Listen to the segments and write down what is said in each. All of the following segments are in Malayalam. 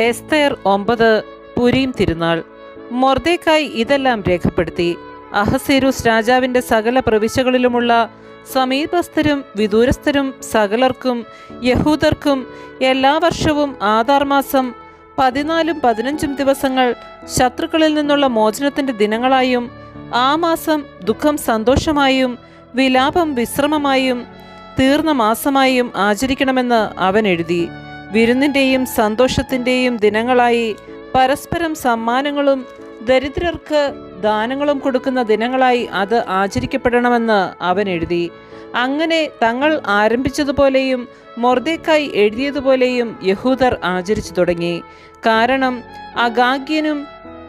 എസ്തേർ ഒമ്പത് പുരീം തിരുനാൾ. മൊർദേക്കായി ഇതെല്ലാം രേഖപ്പെടുത്തി. അഹസേരൂസ് രാജാവിന്റെ സകല പ്രവിശ്യകളിലുമുള്ള സമീപസ്ഥരും വിദൂരസ്ഥരും സകലർക്കും യഹൂദർക്കും എല്ലാ വർഷവും ആധാർ മാസം പതിനാലും പതിനഞ്ചും ദിവസങ്ങൾ ശത്രുക്കളിൽ നിന്നുള്ള മോചനത്തിന്റെ ദിനങ്ങളായും ആ മാസം ദുഃഖം സന്തോഷമായും വിലാപം വിശ്രമമായും തീർന്ന മാസമായും ആചരിക്കണമെന്ന് അവൻ എഴുതി. വിരുന്നിന്റെയും സന്തോഷത്തിന്റെയും ദിനങ്ങളായി പരസ്പരം സമ്മാനങ്ങളും ദരിദ്രർക്ക് ദാനങ്ങളും കൊടുക്കുന്ന ദിനങ്ങളായി അത് ആചരിക്കപ്പെടണമെന്ന് അവൻ എഴുതി. അങ്ങനെ തങ്ങൾ ആരംഭിച്ചതുപോലെയും മൊർദേക്കായി എഴുതിയതുപോലെയും യഹൂദർ ആചരിച്ചു തുടങ്ങി. കാരണം അഗാഗ്യനും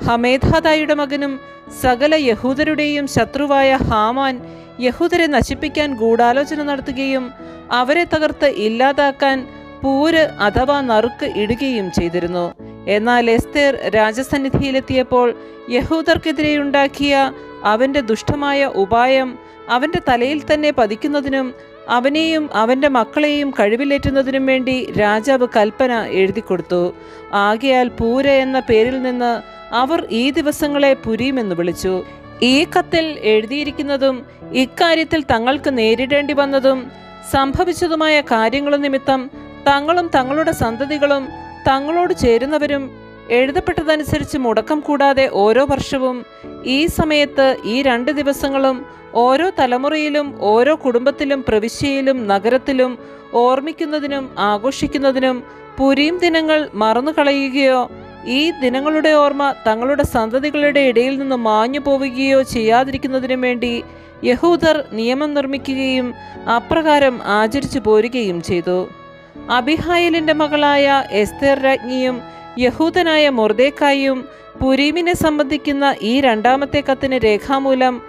ഹമേധാദായുടെ മകനും സകല യഹൂദരുടെയും ശത്രുവായ ഹാമാൻ യഹൂദരെ നശിപ്പിക്കാൻ ഗൂഢാലോചന നടത്തുകയും അവരെ തകർത്ത് ഇല്ലാതാക്കാൻ പൂര് അഥവാ നറുക്ക് ഇടുകയും ചെയ്തിരുന്നു. എന്നാൽ എസ്തേർ രാജസന്നിധിയിലെത്തിയപ്പോൾ യഹൂദർക്കെതിരെയുണ്ടാക്കിയ അവന്റെ ദുഷ്ടമായ ഉപായം അവന്റെ തലയിൽ തന്നെ പതിക്കുന്നതിനും അവനെയും അവന്റെ മക്കളെയും കഴിവിലേറ്റുന്നതിനും വേണ്ടി രാജാവ് കൽപ്പന എഴുതിക്കൊടുത്തു. ആകയാൽ പൂര എന്ന പേരിൽ നിന്ന് അവർ ഈ ദിവസങ്ങളെ പുരിയുമെന്ന് വിളിച്ചു. ഈ കത്തിൽ എഴുതിയിരിക്കുന്നതും ഇക്കാര്യത്തിൽ തങ്ങൾക്ക് നേരിടേണ്ടി വന്നതും സംഭവിച്ചതുമായ കാര്യങ്ങൾ നിമിത്തം തങ്ങളും തങ്ങളുടെ സന്തതികളും തങ്ങളോട് ചേരുന്നവരും എഴുതപ്പെട്ടതനുസരിച്ച് മുടക്കം കൂടാതെ ഓരോ വർഷവും ഈ സമയത്ത് ഈ രണ്ട് ദിവസങ്ങളും ഓരോ തലമുറയിലും ഓരോ കുടുംബത്തിലും പ്രവിശ്യയിലും നഗരത്തിലും ഓർമ്മിക്കുന്നതിനും ആഘോഷിക്കുന്നതിനും പുരീം ദിനങ്ങൾ മറന്നു കളയുകയോ ഈ ദിനങ്ങളുടെ ഓർമ്മ തങ്ങളുടെ സന്തതികളുടെ ഇടയിൽ നിന്ന് മാഞ്ഞു പോവുകയോ ചെയ്യാതിരിക്കുന്നതിനും വേണ്ടി യഹൂദർ നിയമം നിർമ്മിക്കുകയും അപ്രകാരം ആചരിച്ചു പോരുകയും ചെയ്തു. അബിഹായലിന്റെ മകളായ എസ്തേർ രാജ്ഞിയും യഹൂദനായ മൊർദേക്കായും പുരീമിനെ സംബന്ധിക്കുന്ന ഈ രണ്ടാമത്തെ കത്തിന് രേഖാമൂലം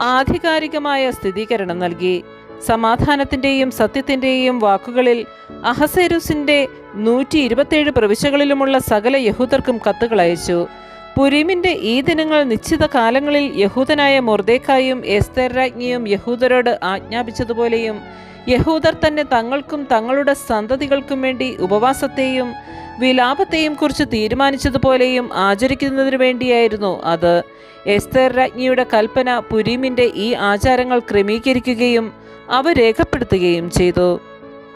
ആധികാരികമായ സ്ഥിരീകരണം നൽകി. സമാധാനത്തിന്റെയും സത്യത്തിന്റെയും വാക്കുകളിൽ അഹസേരുസിന്റെ നൂറ്റി ഇരുപത്തേഴ് പ്രവിശ്യകളിലുമുള്ള സകല യഹൂദർക്കും കത്തുകൾ അയച്ചു. പുരീമിന്റെ ഈ ദിനങ്ങൾ നിശ്ചിത കാലങ്ങളിൽ യഹൂദനായ മൊർദേക്കായും എസ്തേർ രാജ്ഞിയും യഹൂദരോട് ആജ്ഞാപിച്ചതുപോലെയും യഹൂദർ തന്നെ തങ്ങൾക്കും തങ്ങളുടെ സന്തതികൾക്കും വേണ്ടി ഉപവാസത്തെയും വിലാപത്തെയും കുറിച്ച് തീരുമാനിച്ചതുപോലെയും ആചരിക്കുന്നതിനു വേണ്ടിയായിരുന്നു അത്. എസ്തേർ രാജ്ഞിയുടെ കൽപ്പന പുരീമിന്റെ ഈ ആചാരങ്ങൾ ക്രമീകരിക്കുകയും അവ രേഖപ്പെടുത്തുകയും ചെയ്തു.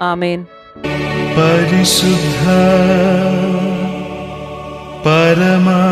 ആമേൻ. പരിശുദ്ധ പരമ